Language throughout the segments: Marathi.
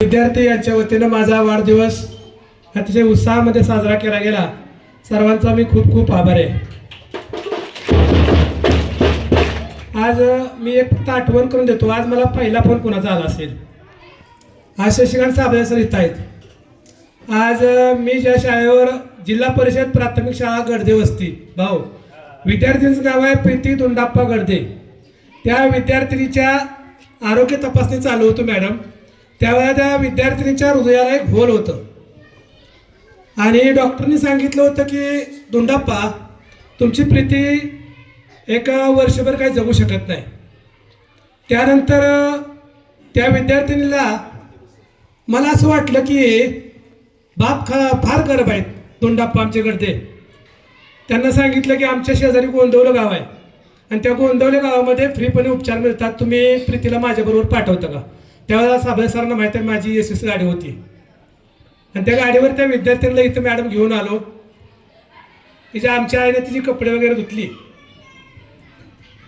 विद्यार्थी यांच्या वतीनं माझा वाढदिवस अतिशय उत्साहामध्ये साजरा केला गेला. सर्वांचा मी खूप खूप आभार आहे. आज मी एक फक्त आठवण करून देतो. आज मला पहिला फोन कोणाचा आला असेल? आज शशिकांत साबळे सर इथं आहेत. आज मी ज्या शाळेवर जिल्हा परिषद प्राथमिक शाळा गडदे वस्ती भाऊ विद्यार्थ्यांचं नाव आहे प्रीती दोंडाप्पा गडदे त्या विद्यार्थिनीच्या आरोग्य तपासणी चालू होतो मॅडम. त्यावेळेला त्या विद्यार्थिनीच्या हृदयाला एक होल होतं. आणि डॉक्टरनी सांगितलं होतं की दोंडाप्पा तुमची प्रीती एका वर्षभर काही जगू शकत नाही. त्यानंतर त्या विद्यार्थिनीला मला असं वाटलं की बाप खा फार गरब आहेत दोंडाप्पा आमच्याकडे त्यांना सांगितलं की आमच्या शेजारी गोंदवलं गाव आहे. आणि त्या गोंदवले गावामध्ये फ्रीपणे उपचार मिळतात. तुम्ही प्रीतीला माझ्याबरोबर पाठवता का? त्यावेळेला साबळे सरांना माहिती आहे माझी एस एस गाडी होती. आणि त्या गाडीवर त्या विद्यार्थ्यांना इथं मॅडम घेऊन आलो. तिच्या आमच्या आईने तिची कपडे वगैरे धुतली.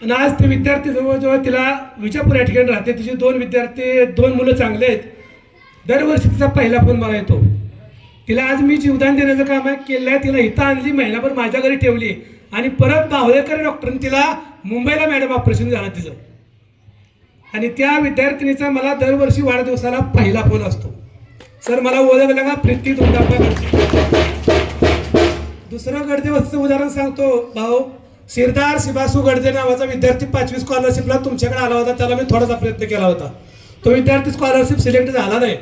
आणि आज ते विद्यार्थी जवळजवळ तिला विजापूर या ठिकाणी राहते. तिचे दोन विद्यार्थी दोन मुलं चांगले आहेत. दरवर्षी तिचा पहिला फोन मला येतो. तिला आज मी जीवदान देण्याचं काम आहे केलं आहे तिला इथं आणली महिनाभर माझ्या घरी ठेवली. आणि परत बावळेकर डॉक्टरने तिला मुंबईला मॅडम ऑपरेशन झालं तिचं. आणि त्या विद्यार्थिनीचा मला दरवर्षी वाढदिवसाला पहिला फोन असतो. सर मला ओळखलं का प्रीती दोंडाप्पा दुसरं गडदे उदाहरण सांगतो. भाऊ शिरदार शिबासू गडदे नावाचा विद्यार्थी पाचवी स्कॉलरशिपला तुमच्याकडे आला होता त्याला मी थोडासा प्रयत्न केला होता. तो विद्यार्थी स्कॉलरशिप सिलेक्ट झाला नाही.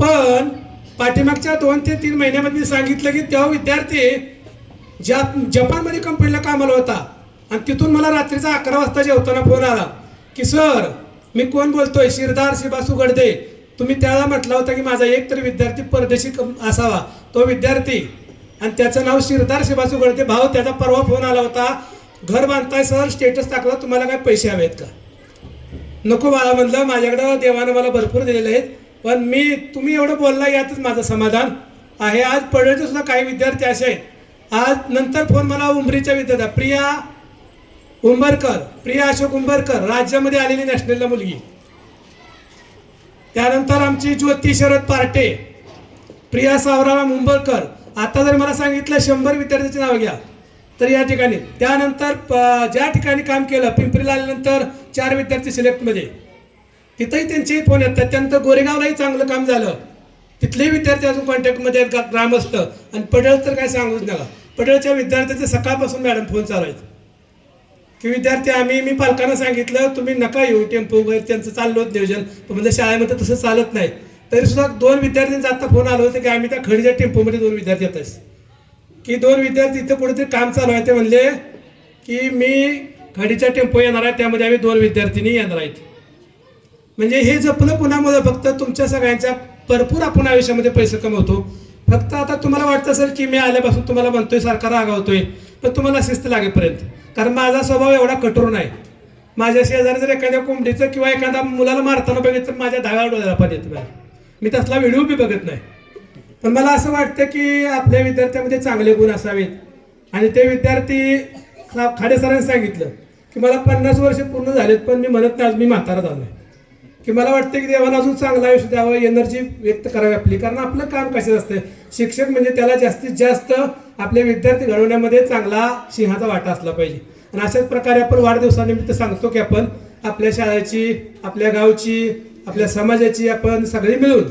पण पाठीमागच्या दोन ते तीन महिन्यामध्ये मी सांगितलं की तेव्हा विद्यार्थी ज्या जपानमध्ये कंपनीला कामाला होता. आणि तिथून मला रात्रीचा अकरा वाजता जेवताना फोन आला. की सर मी कोण बोलतोय? शिरदार शिबासू गडदे. तुम्ही त्याला म्हटला होता की माझा एक तरी विद्यार्थी परदेशी असावा. तो विद्यार्थी. आणि त्याचं नाव शिरदार शिबासू गडदे. भाऊ त्याचा परवा फोन आला होता. घर बांधताय सर स्टेटस टाकला. तुम्हाला काय पैसे हवेत का? नको मला म्हणलं. माझ्याकडं देवानं मला भरपूर दिलेले आहेत. पण मी तुम्ही एवढं बोलला यातच माझं समाधान आहे. आज पडळचे सुद्धा काही विद्यार्थी असे आहेत. आज नंतर फोन मला उंबरीच्या विद्यार्थ्या प्रिया उंबरकर प्रिया अशोक उंबरकर राज्यामध्ये आलेली नॅशनलला मुलगी. त्यानंतर आमची ज्योती शरद पार्टे प्रिया सावराम उंबरकर आता जर मला सांगितलं शंभर विद्यार्थ्यांची नावं घ्या तर या ठिकाणी. त्यानंतर ज्या ठिकाणी काम केलं पिंपरीला आल्यानंतर चार विद्यार्थी सिलेक्टमध्ये तिथंही त्यांचे फोन येतात. त्यानंतर गोरेगावलाही चांगलं काम झालं. तिथलेही विद्यार्थी अजून कॉन्टॅक्टमध्ये आहेत ग्रामस्थ. आणि पडळ तर काय सांगूच नका. पडळच्या विद्यार्थ्याचे सकाळपासून मॅडम फोन चालू आहेत. की विद्यार्थी आम्ही मी पालकांना सांगितलं तुम्ही नका येऊ टेम्पो वगैरे त्यांचं चाललं होतं नियोजन. पण म्हणजे शाळेमध्ये तसं चालत नाही. तरी सुद्धा दोन विद्यार्थ्यांचा आता फोन आला होता की आम्ही त्या खडीच्या टेम्पोमध्ये दोन विद्यार्थी येतात की दोन विद्यार्थी इथं कुठेतरी काम चालू आहे. ते म्हणले की मी खडीचा टेम्पो येणार आहे त्यामध्ये आम्ही दोन विद्यार्थिनी येणार आहेत. म्हणजे हे जपलं पुण्यामुळे फक्त तुमच्या सगळ्यांच्या भरपूर आपण आयुष्यामध्ये पैसे कमवतो. फक्त आता तुम्हाला वाटतं असेल की मी आल्यापासून तुम्हाला म्हणतोय सरकार आगावतोय पण तुम्हाला शिस्त लागेपर्यंत. कारण माझा स्वभाव एवढा कठोर नाही. माझ्या शेजारी जर एखाद्या कोंबडीचं किंवा एखाद्या मुलाला मारताना बघितलं तर माझ्या दहाव्या डोळ्याला पण येतो मला. मी तसला व्हिडिओ बी बघत नाही. पण मला असं वाटतं की आपल्या विद्यार्थ्यामध्ये चांगले गुण असावेत. आणि ते विद्यार्थी खाडे सरांनी सांगितलं की मला पन्नास वर्ष पूर्ण झालेत पण मी म्हणत नाही आज मी म्हातारा झालो आहे की मला वाटतं की देवाला अजून चांगलं आयुष्य द्यावं एनर्जी व्यक्त करावी आपली. कारण आपलं काम कसे असतं? शिक्षक म्हणजे त्याला जास्तीत जास्त आपले विद्यार्थी घडवण्यामध्ये चांगला सिंहाचा वाटा असला पाहिजे. आणि अशाच प्रकारे आपण वाढदिवसानिमित्त सांगतो की आपण आपल्या शाळेची आपल्या गावची आपल्या समाजाची आपण सगळी मिळून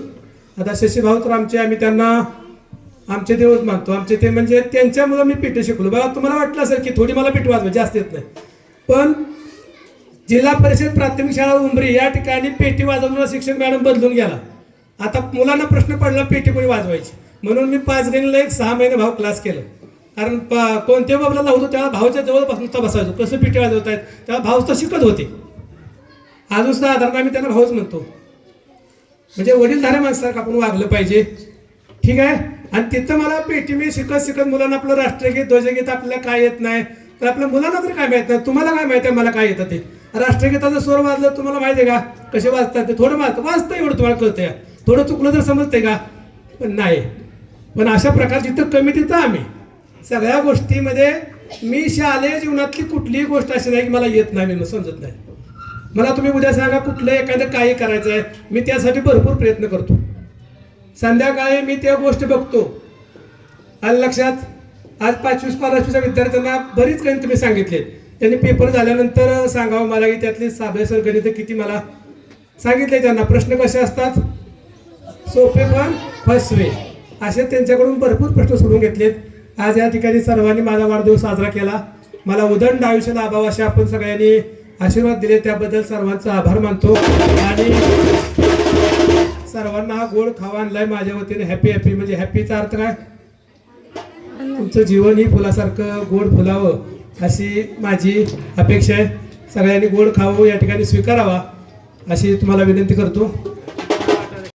आता शशी भाऊ तर आमचे आम्ही त्यांना आमचे देवच मानतो. आमचे ते म्हणजे त्यांच्यामुळं मी पिठे शिकलो. बघा तुम्हाला वाटलं असेल की थोडी मला पीठ वाजवा जास्त येत नाही. पण जिल्हा परिषद प्राथमिक शाळा उंबरी या ठिकाणी पेटी वाजवणारा शिक्षक मॅडम बदलून गेला. आता मुलांना प्रश्न पडला पेटी कोणी वाजवायची? म्हणून मी पाच गणीला एक सहा महिने भाव क्लास केलं. कारण प- कोणत्या बाबला लावतो त्याला भाऊच्या जवळपासून बसायचो. कसं पेटी वाजवत आहेत त्याला भाऊ तर शिकत होते. अजून सुद्धा आधार आम्ही त्यांना भाऊच म्हणतो. म्हणजे वडीलधाऱ्या माणसासारखं आपण वागलं पाहिजे. ठीक आहे? आणि तिथं मला पेटी मी शिकत शिकत मुलांना आपलं राष्ट्रगीत ध्वजगीत आपल्याला काय येत नाही? तर आपल्या मुलांना तरी काय माहीत नाही? तुम्हाला काय माहिती आहे? मला काय येतं ते? राष्ट्रगीताचं स्वर वाजलं तुम्हाला माहिती आहे का? कसे वाजतात ते? थोडं वाजतं वाजतं एवढं तुम्हाला कळतंय. थोडं चुकलं तर समजतंय का? पण नाही. पण अशा प्रकारची तर कमी तिथं आम्ही. सगळ्या गोष्टीमध्ये मी शालेय जीवनातली कुठलीही गोष्ट अशी नाही की मला येत नाही मी समजत नाही. मला तुम्ही उद्या सांगा कुठलं एखादं काही करायचं आहे मी त्यासाठी भरपूर प्रयत्न करतो. संध्याकाळी मी त्या गोष्टी बघतो. आलं लक्षात आज पाचवीस पाचवीच्या विद्यार्थ्यांना बरीच काही तुम्ही सांगितले त्यांनी पेपर झाल्यानंतर सांगावं मला की त्यातले साभ्यासर गणित किती मला सांगितले त्यांना. प्रश्न कसे असतात? सोपे पण फसवे. असे त्यांच्याकडून भरपूर प्रश्न सोडून घेतलेत. आज या ठिकाणी सर्वांनी माझा वाढदिवस साजरा केला. मला उदंड आयुष्य लाभावं असे आपण सगळ्यांनी आशीर्वाद दिले. त्याबद्दल सर्वांचा आभार मानतो. आणि सर्वांना हा गोड खावा आणलाय माझ्या वतीने. हॅपी हॅपी म्हणजे हॅपीचा अर्थ काय? तुमचं जीवन ही फुलासारखं गोड फुलावं. अशी माझी अपेक्षा आहे. सगळ्यांनी गोड खावं या ठिकाणी स्वीकारावा अशी तुम्हाला विनंती करतो.